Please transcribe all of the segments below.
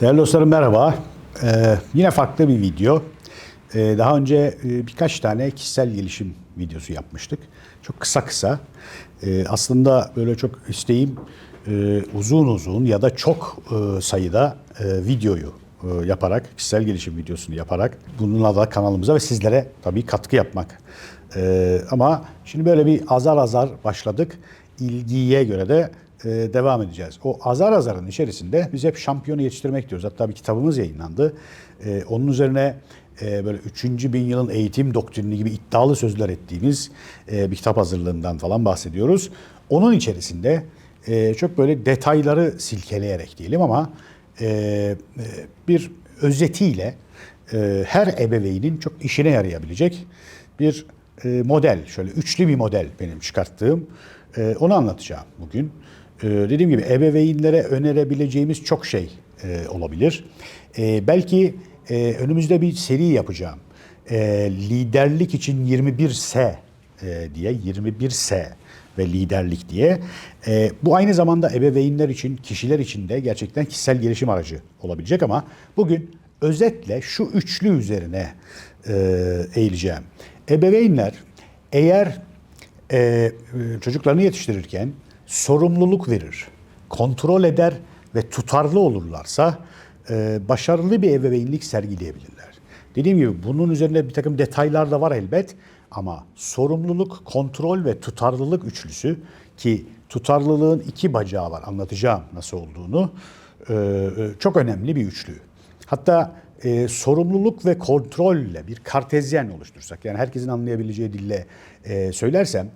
Değerli dostlarım merhaba. Ee, yine farklı bir video. Ee, daha önce e, birkaç tane kişisel gelişim videosu yapmıştık. Çok kısa kısa. Ee, aslında böyle çok isteğim e, uzun uzun ya da çok e, sayıda e, videoyu e, yaparak, kişisel gelişim videosunu yaparak bununla da kanalımıza ve sizlere tabii katkı yapmak. Ee, ama şimdi böyle bir azar azar başladık. İlgiye göre de devam edeceğiz. O azar azarın içerisinde biz hep şampiyonu yetiştirmek diyoruz. Hatta bir kitabımız yayınlandı. E, onun üzerine e, böyle 3. bin yılın eğitim doktrini gibi iddialı sözler ettiğimiz e, bir kitap hazırlığından falan bahsediyoruz. Onun içerisinde e, çok böyle detayları silkeleyerek diyelim ama e, e, bir özetiyle e, her ebeveynin çok işine yarayabilecek bir e, model, şöyle üçlü bir model benim çıkarttığım. E, onu anlatacağım bugün. E, dediğim gibi ebeveynlere önerebileceğimiz çok şey e, olabilir. E, belki e, önümüzde bir seri yapacağım. E, liderlik için 21S e, diye 21S ve liderlik diye. E, bu aynı zamanda ebeveynler için, kişiler için de gerçekten kişisel gelişim aracı olabilecek ama bugün özetle şu üçlü üzerine e, eğileceğim. Ebeveynler eğer e, çocuklarını yetiştirirken sorumluluk verir, kontrol eder ve tutarlı olurlarsa e, başarılı bir ebeveynlik sergileyebilirler. Dediğim gibi bunun üzerine bir takım detaylar da var elbet ama sorumluluk, kontrol ve tutarlılık üçlüsü ki tutarlılığın iki bacağı var anlatacağım nasıl olduğunu e, e, çok önemli bir üçlü. Hatta e, sorumluluk ve kontrolle bir kartezyen oluştursak yani herkesin anlayabileceği dille e, söylersem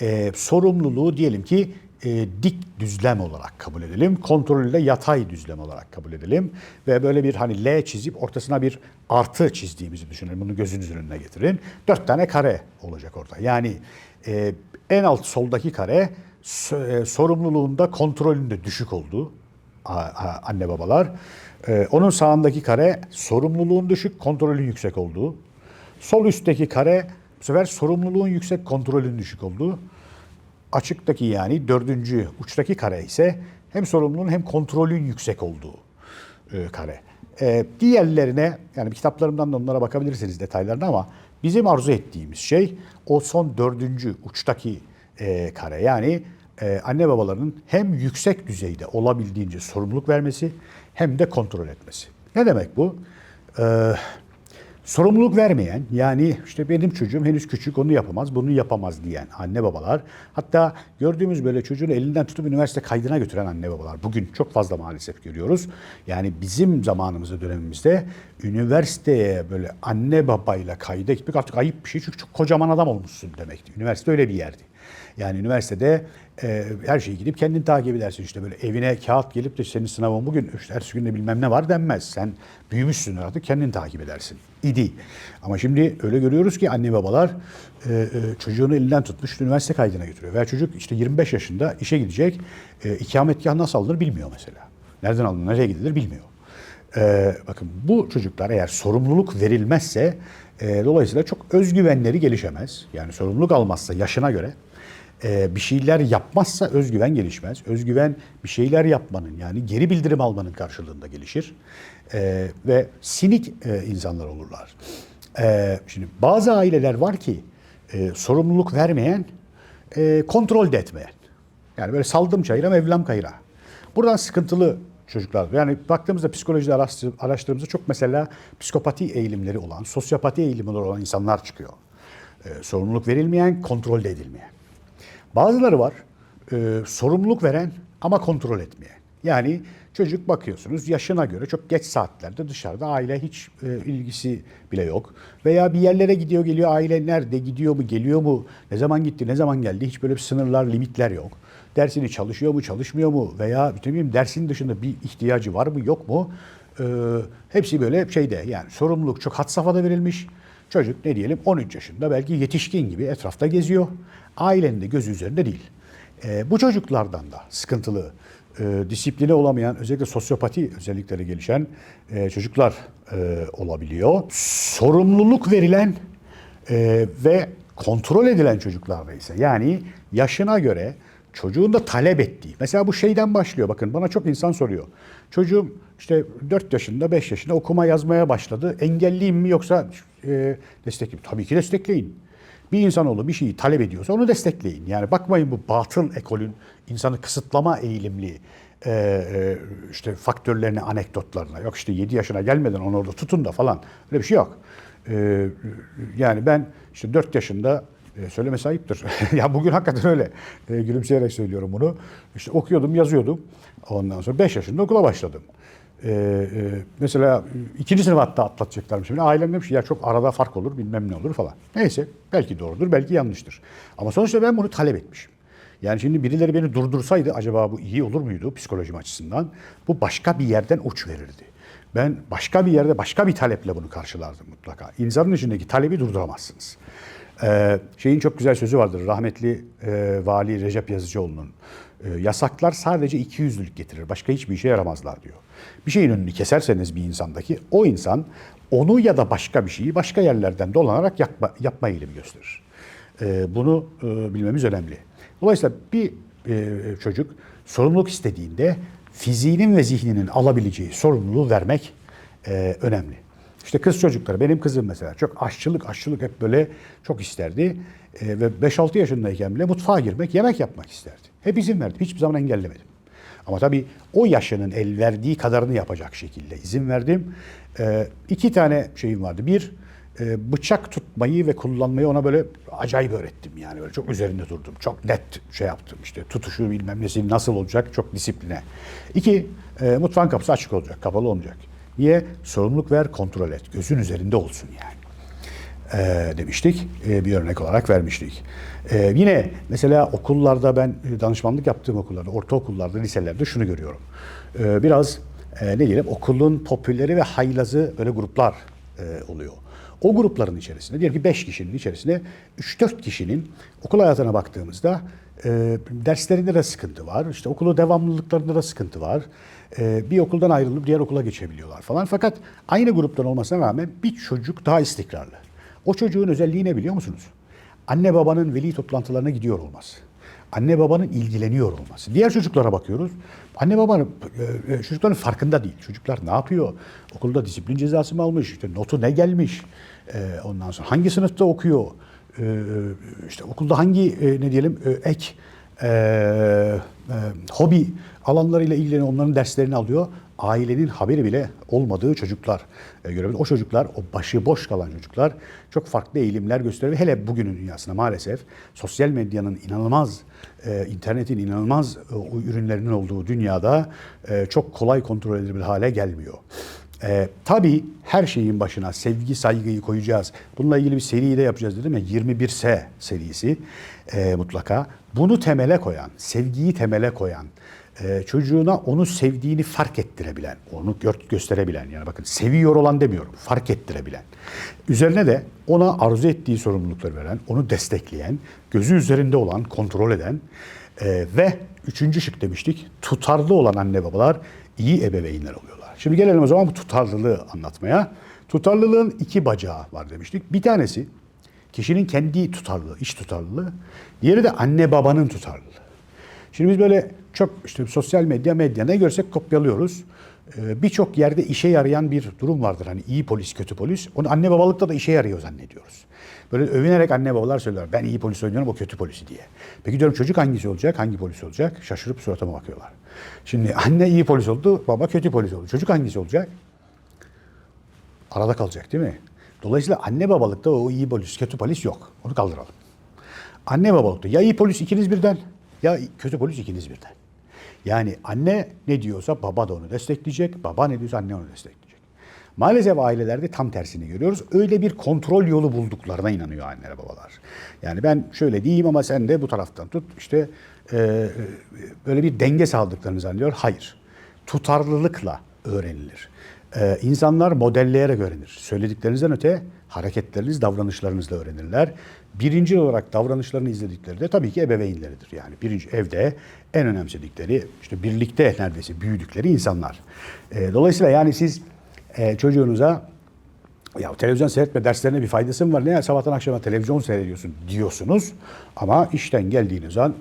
e, sorumluluğu diyelim ki e, dik düzlem olarak kabul edelim. Kontrolü de yatay düzlem olarak kabul edelim. Ve böyle bir hani L çizip ortasına bir artı çizdiğimizi düşünelim. Bunu gözünüzün önüne getirin. Dört tane kare olacak orada. Yani e, en alt soldaki kare e, sorumluluğunda kontrolünde düşük a- anne babalar. E, onun sağındaki kare sorumluluğun düşük, kontrolün yüksek olduğu. Sol üstteki kare bu sefer sorumluluğun yüksek, kontrolün düşük olduğu. Açıktaki yani dördüncü uçtaki kare ise hem sorumluluğun hem kontrolün yüksek olduğu e, kare. E, diğerlerine yani kitaplarımdan da onlara bakabilirsiniz detaylarına ama bizim arzu ettiğimiz şey o son dördüncü uçtaki e, kare. Yani anne babaların hem yüksek düzeyde olabildiğince sorumluluk vermesi hem de kontrol etmesi. Ne demek bu? Sorumluluk vermeyen yani işte benim çocuğum henüz küçük onu yapamaz bunu yapamaz diyen anne babalar hatta gördüğümüz böyle çocuğun elinden tutup üniversite kaydına götüren anne babalar bugün çok fazla maalesef görüyoruz. Yani bizim zamanımızda dönemimizde üniversiteye böyle anne babayla kayda gitmek artık ayıp bir şey çünkü çok kocaman adam olmuşsun demekti. Üniversite öyle bir yerdi. Yani üniversitede e, her şeyi gidip kendin takip edersin işte böyle evine kağıt gelip de senin sınavın bugün işte ertesi günde bilmem ne var denmez. Sen büyümüşsün artık kendin takip edersin. İdi. Ama şimdi öyle görüyoruz ki anne babalar e, e, çocuğunu elinden tutmuş üniversite kaydına götürüyor. Veya çocuk işte 25 yaşında işe gidecek. E, ikametgah nasıl alınır bilmiyor mesela. Nereden alınır, nereye gidilir bilmiyor. Ee, bakın bu çocuklar eğer sorumluluk verilmezse e, dolayısıyla çok özgüvenleri gelişemez. Yani sorumluluk almazsa yaşına göre e, bir şeyler yapmazsa özgüven gelişmez. Özgüven bir şeyler yapmanın yani geri bildirim almanın karşılığında gelişir. E, ve sinik e, insanlar olurlar. E, şimdi bazı aileler var ki e, sorumluluk vermeyen, e, kontrol de etmeyen. Yani böyle saldım çayıra mevlam kayıra. Buradan sıkıntılı çocuklar. Yani baktığımızda psikolojide araştır- araştırdığımızda çok mesela psikopati eğilimleri olan, sosyopati eğilimleri olan insanlar çıkıyor. Ee, sorumluluk verilmeyen, kontrol de edilmeyen. Bazıları var, e, sorumluluk veren ama kontrol etmeyen. Yani çocuk bakıyorsunuz yaşına göre çok geç saatlerde dışarıda aile hiç e, ilgisi bile yok. Veya bir yerlere gidiyor geliyor aile nerede gidiyor mu geliyor mu ne zaman gitti ne zaman geldi hiç böyle bir sınırlar limitler yok. Dersini çalışıyor mu çalışmıyor mu veya ne bileyim dersin dışında bir ihtiyacı var mı yok mu? E, hepsi böyle şeyde yani sorumluluk çok had safhada verilmiş. Çocuk ne diyelim 13 yaşında belki yetişkin gibi etrafta geziyor. Ailenin de gözü üzerinde değil. E, bu çocuklardan da sıkıntılı, e, disipline olamayan, özellikle sosyopati özellikleri gelişen e, çocuklar e, olabiliyor. Sorumluluk verilen e, ve kontrol edilen çocuklarda ise yani yaşına göre çocuğun da talep ettiği. Mesela bu şeyden başlıyor. Bakın bana çok insan soruyor. Çocuğum işte 4 yaşında, 5 yaşında okuma yazmaya başladı. Engelliyim mi yoksa e, destekleyeyim? Tabii ki destekleyin. Bir insanoğlu bir şeyi talep ediyorsa onu destekleyin. Yani bakmayın bu batıl ekolün insanı kısıtlama eğilimli e, e, işte faktörlerine, anekdotlarına. Yok işte 7 yaşına gelmeden onu orada tutun da falan. Öyle bir şey yok. E, yani ben işte 4 yaşında e, söyleme sahiptir. ya bugün hakikaten öyle. E, gülümseyerek söylüyorum bunu. İşte okuyordum, yazıyordum. Ondan sonra 5 yaşında okula başladım. E, e, mesela ikinci sınıf hatta atlatacaklarım şimdi. Ailem demiş ya çok arada fark olur bilmem ne olur falan. Neyse belki doğrudur belki yanlıştır. Ama sonuçta ben bunu talep etmişim. Yani şimdi birileri beni durdursaydı acaba bu iyi olur muydu psikolojim açısından? Bu başka bir yerden uç verirdi. Ben başka bir yerde başka bir taleple bunu karşılardım mutlaka. İnsanın içindeki talebi durduramazsınız. Ee, şeyin çok güzel sözü vardır. Rahmetli e, Vali Recep Yazıcıoğlu'nun. E, yasaklar sadece iki yüzlülük getirir. Başka hiçbir işe yaramazlar diyor. Bir şeyin önünü keserseniz bir insandaki o insan onu ya da başka bir şeyi başka yerlerden dolanarak yapma, yapma eğilimi gösterir. E, bunu e, bilmemiz önemli. Dolayısıyla bir çocuk sorumluluk istediğinde fiziğinin ve zihninin alabileceği sorumluluğu vermek önemli. İşte kız çocukları, benim kızım mesela çok aşçılık, aşçılık hep böyle çok isterdi. E, ve 5-6 yaşındayken bile mutfağa girmek, yemek yapmak isterdi. Hep izin verdim, hiçbir zaman engellemedim. Ama tabii o yaşının el verdiği kadarını yapacak şekilde izin verdim. E, iki tane şeyim vardı. Bir, e, bıçak tutmayı ve kullanmayı ona böyle acayip öğrettim yani böyle çok üzerinde durdum. Çok net şey yaptım işte tutuşu bilmem nesi nasıl olacak çok disipline. İki, e, mutfağın kapısı açık olacak, kapalı olmayacak. Niye? Sorumluluk ver, kontrol et. Gözün üzerinde olsun yani. E, demiştik. E, bir örnek olarak vermiştik. E, yine mesela okullarda ben e, danışmanlık yaptığım okullarda, ortaokullarda, liselerde şunu görüyorum. E, biraz e, ne diyelim okulun popüleri ve haylazı böyle gruplar e, oluyor. O grupların içerisinde diyelim ki 5 kişinin içerisinde 3-4 kişinin okul hayatına baktığımızda e, derslerinde de sıkıntı var. İşte okulu devamlılıklarında da sıkıntı var. E, bir okuldan ayrılıp diğer okula geçebiliyorlar falan. Fakat aynı gruptan olmasına rağmen bir çocuk daha istikrarlı. O çocuğun özelliği ne biliyor musunuz? Anne babanın veli toplantılarına gidiyor olması. Anne babanın ilgileniyor olması. Diğer çocuklara bakıyoruz. Anne babanın e, e, çocukların farkında değil. Çocuklar ne yapıyor? Okulda disiplin cezası mı almış? İşte notu ne gelmiş? E, ondan sonra hangi sınıfta okuyor? E, işte okulda hangi e, ne diyelim e, ek e, e, hobi alanlarıyla ilgileniyor, onların derslerini alıyor. Ailenin haberi bile olmadığı çocuklar e, görebilir. O çocuklar, o başı boş kalan çocuklar çok farklı eğilimler gösteriyor. Hele bugünün dünyasında maalesef sosyal medyanın inanılmaz, e, internetin inanılmaz e, ürünlerinin olduğu dünyada e, çok kolay kontrol edilebilir hale gelmiyor. Ee, tabii her şeyin başına sevgi, saygıyı koyacağız. Bununla ilgili bir seri de yapacağız dedim ya 21S serisi e, mutlaka. Bunu temele koyan, sevgiyi temele koyan, e, çocuğuna onu sevdiğini fark ettirebilen, onu gö- gösterebilen yani bakın seviyor olan demiyorum, fark ettirebilen. Üzerine de ona arzu ettiği sorumlulukları veren, onu destekleyen, gözü üzerinde olan, kontrol eden e, ve üçüncü şık demiştik, tutarlı olan anne babalar iyi ebeveynler oluyorlar. Şimdi gelelim o zaman bu tutarlılığı anlatmaya. Tutarlılığın iki bacağı var demiştik. Bir tanesi kişinin kendi tutarlılığı, iç tutarlılığı. Diğeri de anne babanın tutarlılığı. Şimdi biz böyle çok işte sosyal medya, medya ne görsek kopyalıyoruz. Ee, Birçok yerde işe yarayan bir durum vardır. Hani iyi polis, kötü polis. Onu anne babalıkta da işe yarıyor zannediyoruz. Böyle övünerek anne babalar söyler. Ben iyi polis oynuyorum, o kötü polisi diye. Peki diyorum çocuk hangisi olacak, hangi polis olacak? Şaşırıp suratıma bakıyorlar. Şimdi anne iyi polis oldu, baba kötü polis oldu. Çocuk hangisi olacak? Arada kalacak değil mi? Dolayısıyla anne babalıkta o iyi polis, kötü polis yok. Onu kaldıralım. Anne babalıkta ya iyi polis ikiniz birden ya kötü polis ikiniz birden. Yani anne ne diyorsa baba da onu destekleyecek, baba ne diyorsa anne onu destekleyecek. Maalesef ailelerde tam tersini görüyoruz. Öyle bir kontrol yolu bulduklarına inanıyor anneler babalar. Yani ben şöyle diyeyim ama sen de bu taraftan tut. İşte e, böyle bir denge sağladıklarını zannediyor. Hayır. Tutarlılıkla öğrenilir. Ee, insanlar modelleyerek öğrenir. Söylediklerinizden öte hareketleriniz, davranışlarınızla öğrenirler. Birinci olarak davranışlarını izledikleri de tabii ki ebeveynleridir. Yani birinci evde en önemsedikleri, işte birlikte neredeyse büyüdükleri insanlar. Ee, dolayısıyla yani siz e, çocuğunuza Ya televizyon seyretme derslerine bir faydası mı var? Ne sabahtan akşama televizyon seyrediyorsun diyorsunuz. Ama işten geldiğiniz an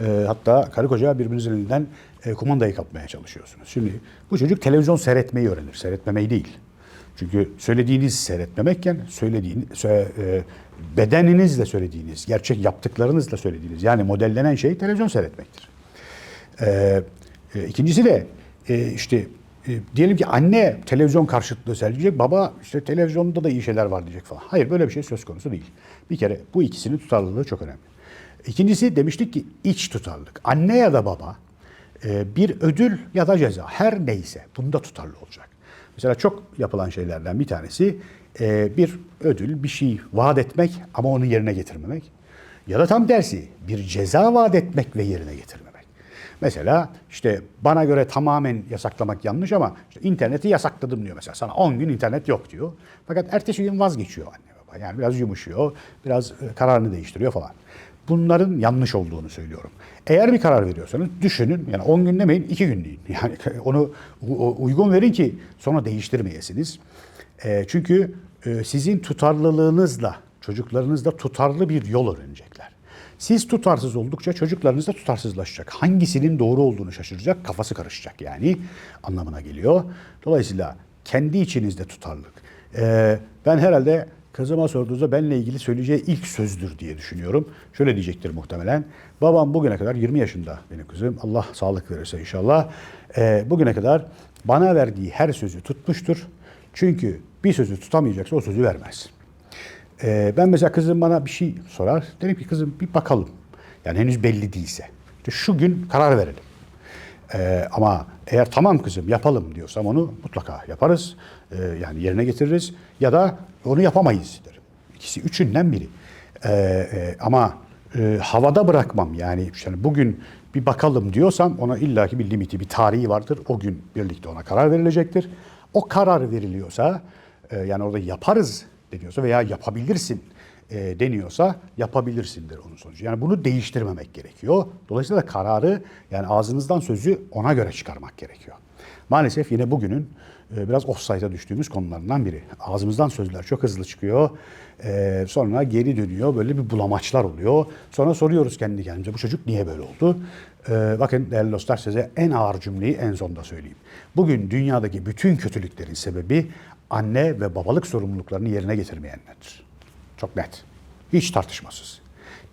e, hatta karı koca birbirinizin elinden e, kumandayı kapmaya çalışıyorsunuz. Şimdi bu çocuk televizyon seyretmeyi öğrenir, seyretmemeyi değil. Çünkü söylediğiniz seyretmemekken söylediğiniz, sö- e, bedeninizle söylediğiniz, gerçek yaptıklarınızla söylediğiniz yani modellenen şey televizyon seyretmektir. Ee, e, ikincisi de e, işte e, diyelim ki anne televizyon karşıtlığı sergileyecek, baba işte televizyonda da iyi şeyler var diyecek falan. Hayır böyle bir şey söz konusu değil. Bir kere bu ikisinin tutarlılığı çok önemli. İkincisi demiştik ki iç tutarlılık. Anne ya da baba e, bir ödül ya da ceza her neyse bunda tutarlı olacak. Mesela çok yapılan şeylerden bir tanesi e, bir ödül, bir şey vaat etmek ama onu yerine getirmemek. Ya da tam tersi bir ceza vaat etmek ve yerine getirmemek. Mesela işte bana göre tamamen yasaklamak yanlış ama işte interneti yasakladım diyor mesela. Sana 10 gün internet yok diyor. Fakat ertesi gün vazgeçiyor anne baba. Yani biraz yumuşuyor, biraz e, kararını değiştiriyor falan. Bunların yanlış olduğunu söylüyorum. Eğer bir karar veriyorsanız düşünün. Yani 10 gün demeyin 2 gün deyin. Yani onu uygun verin ki sonra değiştirmeyesiniz. E, çünkü e, sizin tutarlılığınızla çocuklarınız da tutarlı bir yol öğrenecekler. Siz tutarsız oldukça çocuklarınız da tutarsızlaşacak. Hangisinin doğru olduğunu şaşıracak, kafası karışacak yani anlamına geliyor. Dolayısıyla kendi içinizde tutarlılık. Ee, ben herhalde kızıma sorduğunuzda benimle ilgili söyleyeceği ilk sözdür diye düşünüyorum. Şöyle diyecektir muhtemelen. Babam bugüne kadar 20 yaşında benim kızım. Allah sağlık verirse inşallah. Ee, bugüne kadar bana verdiği her sözü tutmuştur. Çünkü bir sözü tutamayacaksa o sözü vermez. Ee, ben mesela kızım bana bir şey sorar. Derim ki kızım bir bakalım. Yani henüz belli değilse. İşte şu gün karar verelim. Ee, ama eğer tamam kızım yapalım diyorsam onu mutlaka yaparız. Ee, yani yerine getiririz. Ya da onu yapamayız derim. İkisi üçünden biri. Ee, e, ama e, havada bırakmam. Yani işte bugün bir bakalım diyorsam ona illaki bir limiti, bir tarihi vardır. O gün birlikte ona karar verilecektir. O karar veriliyorsa e, yani orada yaparız deniyorsa veya yapabilirsin e, deniyorsa yapabilirsindir onun sonucu. Yani bunu değiştirmemek gerekiyor. Dolayısıyla da kararı yani ağzınızdan sözü ona göre çıkarmak gerekiyor. Maalesef yine bugünün e, biraz offside'a düştüğümüz konularından biri. Ağzımızdan sözler çok hızlı çıkıyor. E, sonra geri dönüyor. Böyle bir bulamaçlar oluyor. Sonra soruyoruz kendi kendimize bu çocuk niye böyle oldu? E, bakın değerli dostlar size en ağır cümleyi en sonda söyleyeyim. Bugün dünyadaki bütün kötülüklerin sebebi anne ve babalık sorumluluklarını yerine getirmeyenlerdir. Çok net. Hiç tartışmasız.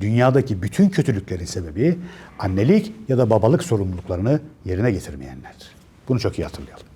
Dünyadaki bütün kötülüklerin sebebi annelik ya da babalık sorumluluklarını yerine getirmeyenlerdir. Bunu çok iyi hatırlayalım.